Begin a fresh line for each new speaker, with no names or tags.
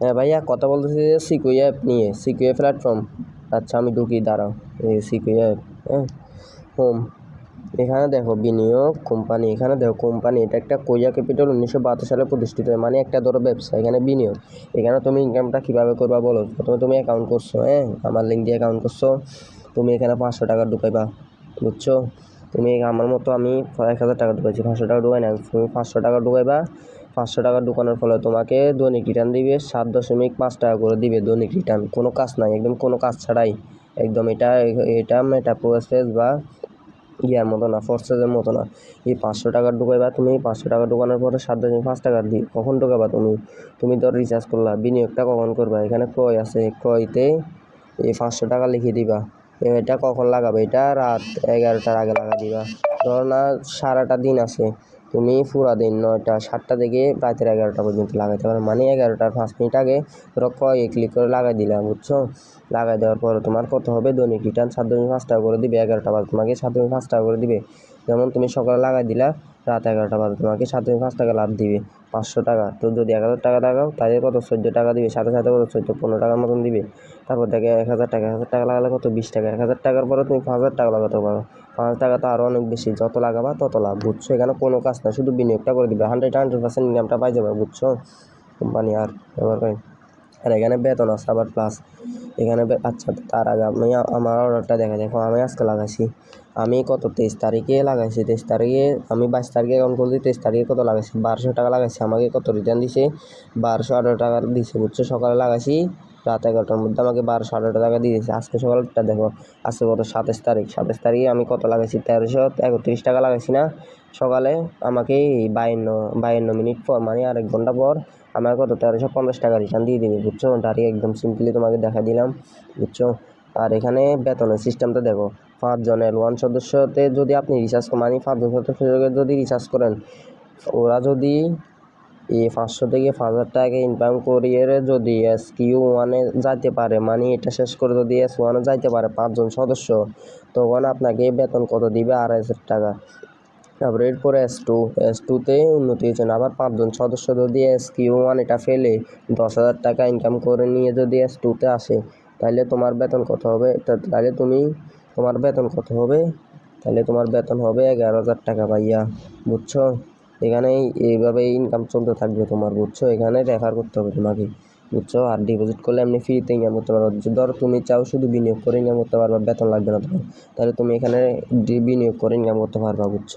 হ্যাঁ ভাইয়া, কথা বলতেছি যে সিকুই অ্যাপ নিয়ে সিকুই প্ল্যাটফর্ম আচ্ছা আমি ঢুকি, দাঁড়াও। এই সিকুই অ্যাপ হ্যাঁ? হোম এখানে দেখো, বিনিয়োগ কোম্পানি এখানে দেখো কোম্পানি এটা একটা কোয়া ক্যাপিটাল উনিশশো বাহাত্তর সালে প্রতিষ্ঠিত মানে একটা ধরো ব্যবসা, এখানে বিনিয়োগ। এখানে তুমি ইনকামটা কীভাবে করবা বলো? প্রথমে তুমি অ্যাকাউন্ট করছ হ্যাঁ? আমার লিঙ্ক দিয়ে অ্যাকাউন্ট করছ। তুমি এখানে পাঁচশো টাকা ঢুকাইবা, বুঝছ? তুমি আমার মতো আমি এক হাজার টাকা ঢুকাইছি, পাঁচশো টাকা ঢুকাই না তুমি পাঁচশো টাকা ঢুকাইবা। পাঁচশো টাকা ঢুকানোর ফলে তোমাকে দৈনিক রিটার্ন দিবে, সাত দশমিক পাঁচ টাকা করে দিবে দৈনিক রিটার্ন কোনো কাজ নাই, একদম কোনো কাজ ছাড়াই। একদম এটা এটা এটা প্রসেস বা ইয়ার মতো না ফোর্সেসের মতো না। এই পাঁচশো টাকা ঢুকাইবা তুমি, পাঁচশো টাকা ঢুকানোর পরে সাত দশমিক পাঁচ টাকা দিই কখন ঢুকাবা তুমি? তুমি ধর রিচার্জ করলা, বিনিয়োগটা কখন করবা? এখানে ক্রয় আছে, ক্রয়তে এই পাঁচশো টাকা লিখে দিবা। এটা কখন লাগাবে? এটা রাত এগারোটার আগে লাগা দিবা। ধর না সারাটা দিন আছে। তুমি পুরা দিন নয়টা, সাতটা থেকে রাতের এগারোটা পর্যন্ত লাগাইতে পারো। মানে এগারোটার পাঁচ মিনিট আগে ধরো ক্রয়ে ক্লিক করে লাগাই দিলাম, বুঝছ? লাগাই দেওয়ার পরে তোমার কত হবে? দৈনিক রিটার্ন সাত দশমিক পাঁচ টাকা করে দিবে, এগারোটা বাজে তোমাকে সাত দশমিক পাঁচ টাকা করে দিবে। যেমন তুমি সকালে লাগাই দিলা, রাত এগারোটা বাজে তোমাকে সাত দশমিক পাঁচ টাকা লাভ দিবে, পাঁচশো টাকা। তো যদি এক হাজার টাকা লাগাও, তাহলে কত? চোদ্দ টাকা দিবে, সাথে সাথে কত? চোদ্দ, পনেরো টাকার মতন দিবে। তারপর দেখে এক হাজার টাকা, এক হাজার টাকা লাগালে কত? বিশ টাকা। এক হাজার টাকার পরে তুমি পাঁচ হাজার টাকা লাগাতে পারো। পাঁচ হাজার টাকা তো আরও অনেক বেশি, যত লাগাবা তত লাভ, বুঝছ? এখানে কোনো কাজ না শুধু বিনিয়োগটা করে দিবে। হান্ড্রেড হান্ড্রেড পার্সেন্ট ইনকামটা পাই যাবে, বুঝছ? কোম্পানি আর ব্যবহার করে আর এখানে বেতন আছে আবার প্লাস এখানে আচ্ছা তার আগে আমি আমার অর্ডারটা দেখা দেখো আমি আজকে লাগাইছি। আমি কত? তেইশ তারিখে লাগাইছি। তেইশ তারিখে আমি বাইশ তারিখে অ্যাকাউন্ট করছি তেইশ তারিখে কত লাগাইছি? বারোশো টাকা লাগাইছি। আমাকে কত রিটার্ন দিছে? বারোশো আঠারো টাকা দিছে, বুঝছ? সকালে লাগাইছি। রাত এগারোটার মধ্যে আমাকে বারোশো আঠারো টাকা দিয়ে দিয়েছে। আজকে সকালটা দেখো, আজকে কত? সাতাশ তারিখ। সাতাশ তারিখে আমি কত লাগাইছি? তেরোশো, একত্রিশ টাকা লাগাইছি না? সকালে আমাকে বায়ান্ন বায়ান্ন মিনিট পর মানে আর এক ঘণ্টা পর আমার কত? তেরোশো পঞ্চাশ টাকা রিটার্ন দিয়ে দেবে, বুঝছ? ডাইরেক্ট একদম সিম্পলি তোমাকে দেখা দিলাম, বুঝছ? আর এখানে বেতনের সিস্টেমটা দেখো পাঁচজনের ওয়ান সদস্যতে যদি আপনি রিচার্জ মানে পাঁচজন সদস্যকে যদি রিচার্জ করেন, ওরা যদি এই পাঁচশো থেকে পাঁচ হাজার টাকা ইনকাম করিয়ে যদি এস কিউ ওয়ানে যাইতে পারে মানে এটা শেষ করে যদি এস ওয়ানে যাইতে পারে পাঁচজন সদস্য, তখন আপনাকে বেতন কত দিবে? আড়াই হাজার টাকা। তারপরে এরপরে এস টু এস টুতে উন্নতি হয়েছে। আবার পাঁচজন সদস্য যদি এস কিউ ওয়ান এটা ফেলে, দশ হাজার টাকা ইনকাম করে নিয়ে যদি এস টুতে আসে, তাহলে তোমার বেতন কত হবে? তাহলে তুমি, তোমার বেতন কত হবে? তাহলে তোমার বেতন হবে এগারো হাজার টাকা ভাইয়া, বুঝছ? এখানে এইভাবে ইনকাম চলতে থাকবে তোমার, বুঝছ? এখানে রেফার করতে হবে তোমাকে, বুঝছ? আর ডিপোজিট করলে এমনি ফ্রিতে ইনকাম করতে পারব। ধরো তুমি চাও শুধু বিনিয়োগ করে ইনকাম করতে পারবা, বেতন লাগবে না তোমার। তাহলে তুমি এখানে বিনিয়োগ করে ইনকাম করতে পারবা, বুঝছ?